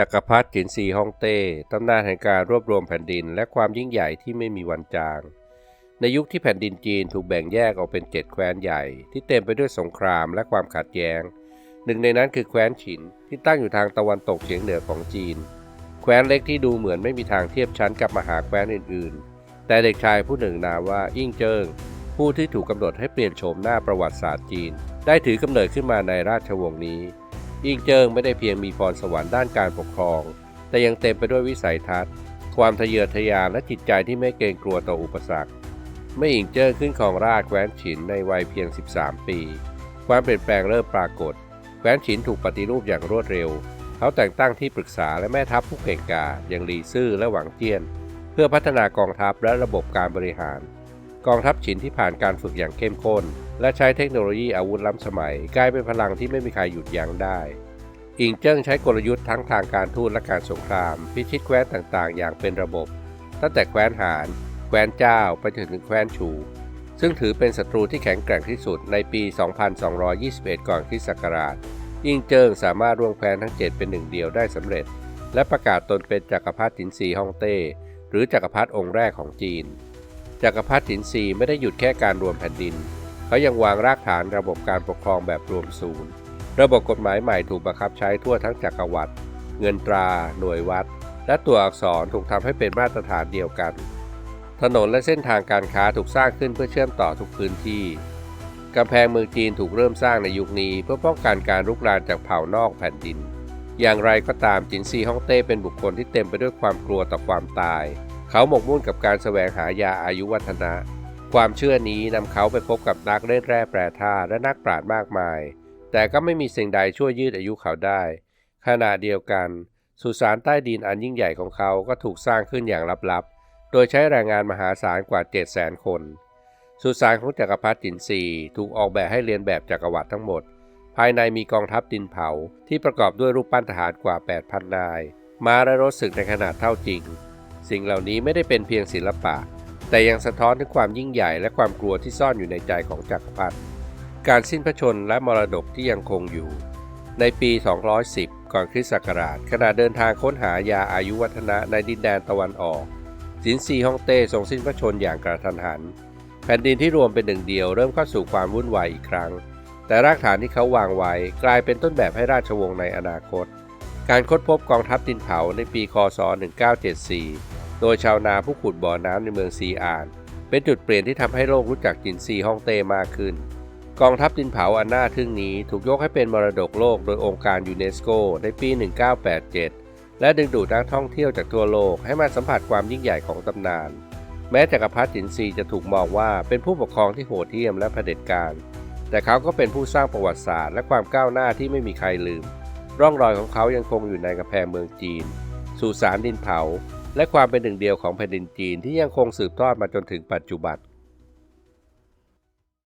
จักรพรรดิจินซีฮ่องเต้ตำนานแห่งการรวบรวมแผ่นดิน และความยิ่งใหญ่ที่ไม่มีวันจาง ในยุคที่แผ่นดินจีนถูกแบ่งแยกออกเป็นเจ็ดแคว้นใหญ่ ที่เต็มไปด้วยสงครามและความขัดแย้ง หนึ่งในนั้นคือแคว้นฉินที่ตั้งอยู่ทางตะวันตกเฉียงเหนือของจีน แคว้นเล็กที่ดูเหมือนไม่มีทางเทียบชั้นกับมหาแคว้นอื่นๆ แต่เด็กชายผู้หนึ่งนามว่าอิ่งเจิงผู้ที่ถูกกำหนดให้เปลี่ยนโฉมหน้าประวัติศาสตร์จีน ได้ถือกำเนิดขึ้นมาในราชวงศ์นี้ ยิ่งเจิงไม่ได้เพียงมีพรสวรรค์ด้านการปกครอง แต่ยังเต็มไปด้วยวิสัยทัศน์ ความทะเยอทะยานและจิตใจที่ไม่เกรงกลัวต่ออุปสรรคเมื่ออิงเจิ้งขึ้นครองราชแคว้นฉินในวัยเพียง 13 ปี ความเปลี่ยนแปลงเริ่มปรากฏ แคว้นฉินถูกปฏิรูปอย่างรวดเร็ว เขาแต่งตั้งที่ปรึกษาและแม่ทัพผู้เก่งกาจอย่างหลีซื่อและหวังเจียน เพื่อพัฒนากองทัพและระบบการบริหาร กองทัพฉินที่ผ่านการฝึกอย่างเข้มข้น และใช้เทคโนโลยีอาวุธล้ำสมัย กลายเป็นพลังที่ไม่มีใครหยุดยั้งได้ อิงเจิ้งใช้กลยุทธ์ทั้งทางการทูตและการสงคราม พิชิตแคว้นต่างๆ อย่างเป็นระบบ ตั้งแต่แคว้นหาน แคว้นเจ้าไปจนถึงแคว้นฉู ซึ่งถือเป็นศัตรูที่แข็งแกร่งที่สุดในปี 2221 ก่อนคริสต์ศักราช อิงเจิ้งสามารถรวมแคว้นทั้ง 7 เป็นหนึ่งเดียวได้สำเร็จ และประกาศตนเป็นจักรพรรดิจินซีฮ่องเต้หรือจักรพรรดิองค์แรกของจีน จักรพรรดิจินซีไม่ได้หยุดแค่การรวมแผ่นดิน เขายังวางรากฐานระบบการปกครองแบบรวมศูนย์ ระบบกฎหมายใหม่ถูกบังคับใช้ทั่วทั้งจักรวรรดิ เงินตรา หน่วยวัด และตัวอักษรถูกทำให้เป็นมาตรฐานเดียวกัน ถนนและเส้นทางการค้าถูกสร้างขึ้นเพื่อเชื่อมต่อทุกพื้นที่ กำแพงเมืองจีนถูกเริ่มสร้างในยุคนี้ เพื่อป้องกันการรุกรานจากเผ่านอกแผ่นดิน อย่างไรก็ตามจินซีฮ่องเต้เป็นบุคคลที่เต็มไปด้วยความกลัวต่อความตาย เขาหมกมุ่นกับการแสวงหายาอายุวัฒนะ ความเชื่อนี้นำเขาไปพบกับนักเล่นแร่แปรธาตุและนักปราชญ์มากมาย แต่ก็ไม่มีสิ่งใดช่วยยืดอายุเขาได้ ขณะเดียวกัน สุสานใต้ดินอันยิ่งใหญ่ของเขาก็ถูกสร้างขึ้นอย่างลับๆ โดยใช้แรงงานมหาศาลกว่า 7 0 0 0 0 0 คน สุสานของจักรพรรดิจินซีถูกออกแบบให้เรียนแบบจักรวรรดิทั้งหมด ภายในมีกองทัพดินเผาที่ประกอบด้วยรูปปั้นทหารกว่า 8,000 นาย ม้าและรถศึกในขนาดเท่าจริง สิ่งเหล่านี้ไม่ได้เป็นเพียงศิลปะ แต่ยังสะท้อนถึงความยิ่งใหญ่และความกลัวที่ซ่อนอยู่ในใจของจักรพรรดิการสิ้นพระชนม์และมรดกที่ยังคงอยู่ ในปี 210 ก่อนคริสต์ศักราชขณะเดินทางค้นหายาอายุวัฒนะในดินแดนตะวันออกจินซีฮ่องเต้ทรงสิ้นพระชนม์อย่างกระทันหัน แผ่นดินที่รวมเป็นหนึ่งเดียวเริ่มเข้าสู่ความวุ่นวายอีกครั้ง แต่รากฐานที่เขาวางไว้กลายเป็นต้นแบบให้ราชวงศ์ในอนาคต การค้นพบกองทัพดินเผาในปีคศ 1974 โดยชาวนาผู้ขุดบ่อน้ำในเมืองซีอาน เป็นจุดเปลี่ยนที่ทำให้โลกรู้จักจินซีฮ่องเต้มากขึ้น กองทัพดินเผาอันน่าทึ่งนี้ถูกยกให้เป็นมรดกโลกโดยองค์การยูเนสโกในปี 1987 และดึงดูดนักท่องเที่ยวจากทั่วโลกให้มาสัมผัสความยิ่งใหญ่ของตำนาน แม้จักรพรรดิจินซีจะถูกมองว่าเป็นผู้ปกครองที่โหดเหี้ยมและเผด็จการ แต่เขาก็เป็นผู้สร้างประวัติศาสตร์และความก้าวหน้าที่ไม่มีใครลืม ร่องรอยของเขายังคงอยู่ในกำแพงเมืองจีนสุสานดินเผา และความเป็นหนึ่งเดียวของแผ่นดินจีนที่ยังคงสืบทอดมาจนถึงปัจจุบัน